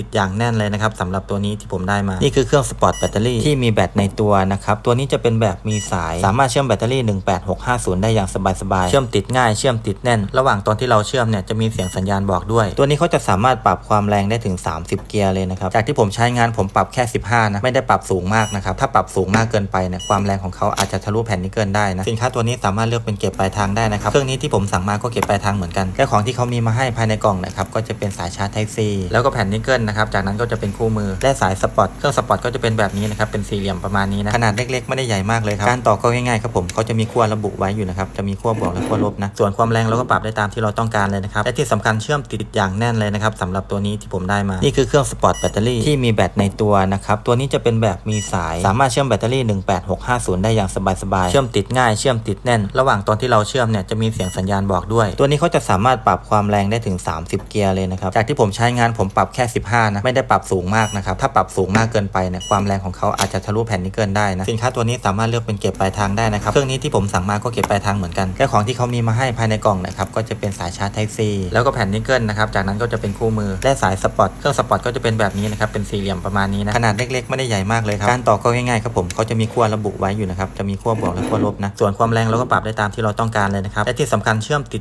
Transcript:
ติดอย่างแน่นเลยนะครับสำหรับตัวนี้ที่ผมได้มา นี่คือเครื่องสปอร์ตแบตเตอรี่ที่มีแบตในตัวนะครับ ตัวนี้จะเป็นแบบมีสาย สามารถเชื่อมแบตเตอรี่ 18650 ได้อย่างสบายๆ เชื่อมติดง่ายเชื่อมติดแน่น ระหว่างตอนที่เราเชื่อมเนี่ยจะมีเสียงสัญญาณบอกด้วย ตัวนี้เขาจะสามารถปรับความแรงได้ถึง 30 เกียร์เลยนะครับ จากที่ผมใช้งานผมปรับแค่ 15 นะ ไม่ได้ปรับสูงมากนะครับ ถ้าปรับสูงมากเกินไปเนี่ยความแรงของเขาอาจจะทะลุแผ่นนิกเกิลได้นะ สินค้าตัวนี้สามารถเลือกเป็นเก็บปลายทางได้นะครับ เครื่องนี้ที่ผมสั่งมาก็เก็บปลายทางเหมือนกันและของที่เขามีมาให้ภายในกล่องนะครับก็จะเป็นสายชาร์จ Type C แล้วก็แผ่นนิกเกิลนะครับ จากนั้นก็จะเป็นคู่มือและสายสปอตเครื่องสปอตก็จะเป็นแบบนี้นะครับ เป็นสี่เหลี่ยมประมาณนี้นะขนาดเล็กๆไม่ได้ใหญ่มากเลยครับการต่อก็ง่ายๆครับผมเขาจะมีขั้วระบุไว้อยู่นะครับจะมีขั้วบวกและขั้วลบนะส่วนความแรงเราก็ปรับได้ตามที่เราต้องการเลยนะครับและที่สำคัญเชื่อมติดอย่างแน่นเลยนะครับสำหรับตัวนี้ที่ผมได้มานี่คือเครื่องสปอร์ตแบตเตอรี่ที่มีแบตในตัวนะครับตัวนี้จะเป็นแบบมีสาย สามารถเชื่อมแบตเตอรี่ 18650 ได้อย่างสบายๆเชื่อมติดง่ายเชื่อมติดแน่น ระหว่างตอนที่เราเชื่อมเนี่ยจะมีเสียงสัญญาณบอกด้วย ตัวนี้เขาจะสามารถปรับความแรงได้ถึง 30 เกียร์เลยนะครับจากที่ผมใช้งานผมปรับแค่ 15นะไม่ได้ปรับสูงมากนะครับถ้าปรับสูงมากเกินไปเนี่ยความแรงของเขาอาจจะทะลุแผ่นนิกเกิลได้นะสินค้าตัวนี้สามารถเลือกเป็นเก็บปลายทางได้นะครับเครื่องนี้ที่ผมสั่งมาก็เก็บปลายทางเหมือนกันและของที่เขามีมาให้ภายในกล่องนะครับก็จะเป็นสายชาร์จ Type C แล้วก็แผ่นนิกเกิลนะครับจากนั้นก็จะเป็นคู่มือและสายสปอตเครื่องสปอตก็จะเป็นแบบนี้นะครับเป็นสี่เหลี่ยมประมาณนี้นะขนาดเล็กๆไม่ได้ใหญ่มากเลยครับการต่อก็ง่ายๆครับผมเขาจะมีขั้วระบุไว้อยู่นะครับจะมีขั้วบวกและขั้วลบนะส่วนความแรงเราก็ปรับได้ตามที่เราต้องการเลยนะครับและที่สำคัญเชื่อมติด